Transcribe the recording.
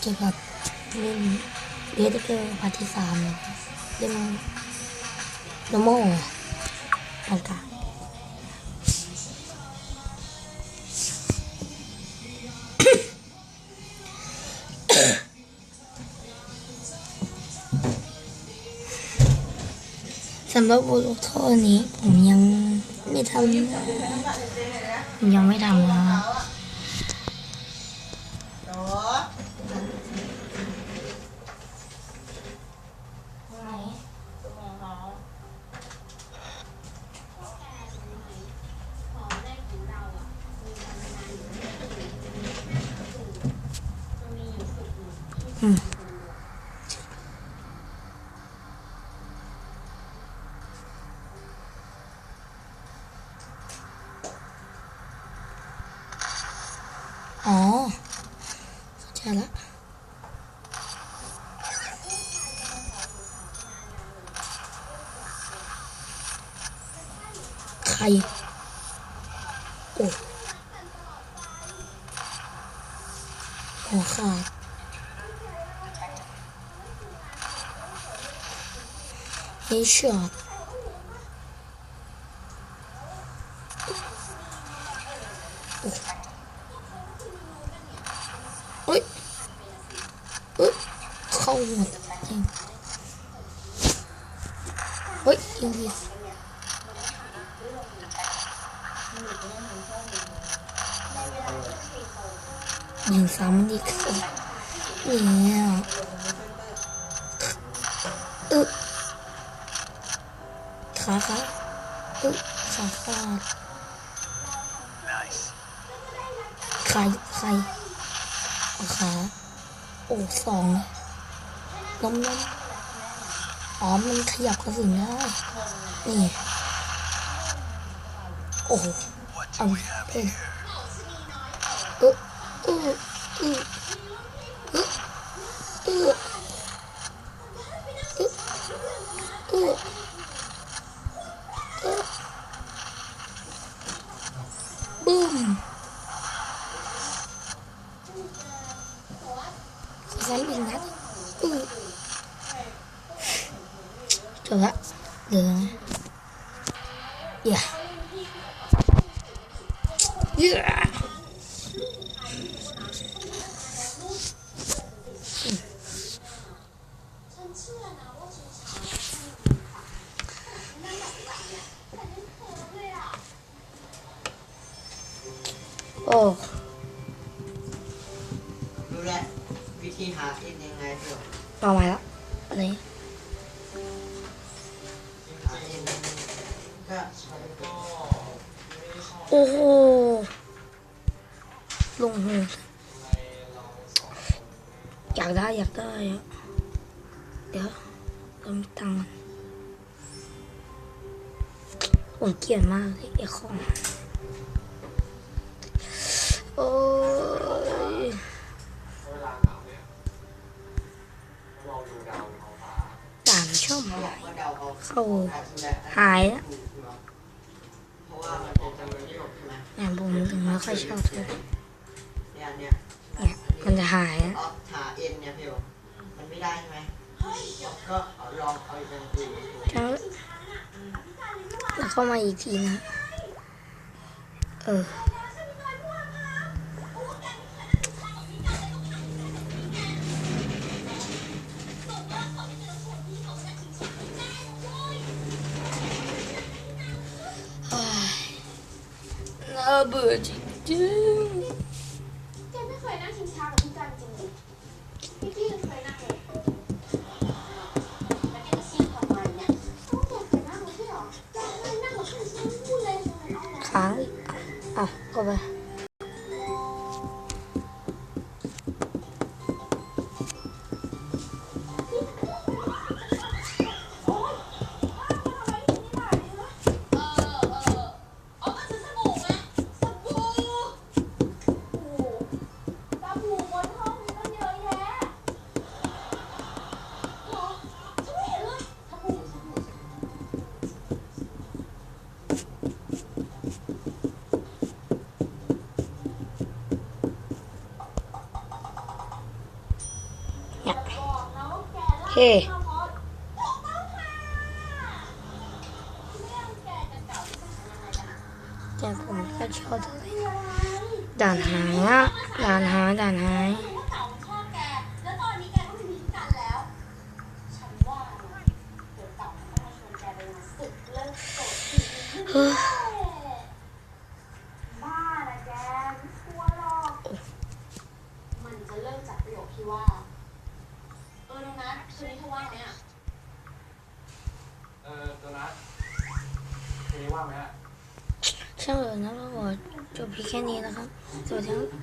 เกี่ยวกับเล่นเรดทเกอร์พาร์ทที่สามเลยเล่นโนโมอันกลางสำหรับบทลงโทษนี้ผมยังไม่ทำยังไม่ทำนะ อ๋อเข้าใจละใครโอ้หัวขาด Hey shot. Ôi. Ôi. Không một hình. Ôi, yêu gì? Nhìn sóng đi kìa. Yeah. ขาขาอึ๊ขาขาดใครใครเอาขาโอ้สองเลยล้มล้มอ๋อ มันขยับกระสุนได้นี่ โอ้โหเอาเพ่นเออเออเออเออเออเออเออเอ giấy bình đắt ừ. trời ạ được yeah yeah Oh. วิธีหาเอ็นยังไงเถอะมาใหม่ละอะไรหาเอ็นก็โอ้โหลงหูอยากได้อยากได้อะเดี๋ยวเรามีตังค์ผมเกลียดมากเลยไอ้ของโอ้ ช่องเข้าหายแล้วแนี่ยผมถึงไม่ค่อยชอบเลยเนี่ยมันจะหายอะมันไม่ได้ใช่ไหมก็ลองเอาอีกทีแล้วเข้ามาอีกทีนะ เออ Baba Budgie. เรื่องแกกับเก่าที่ยังไงกันอะแต่ผมก็ชอบตัวคืออะไรด่านหายอะด่านหายด่านหายเฮ้ย บ้านะแกไม่กลัวหรอก มันจะเริ่มจากประโยคที่ว่า เออ น้องนัทคืนนี้เธอว่างไหมอะ เออตัวนัดทีนี้ว่างไหมฮะ ช่างเถอะนะเราขอจบเพียงแค่นี้นะครับสวัสดีครับ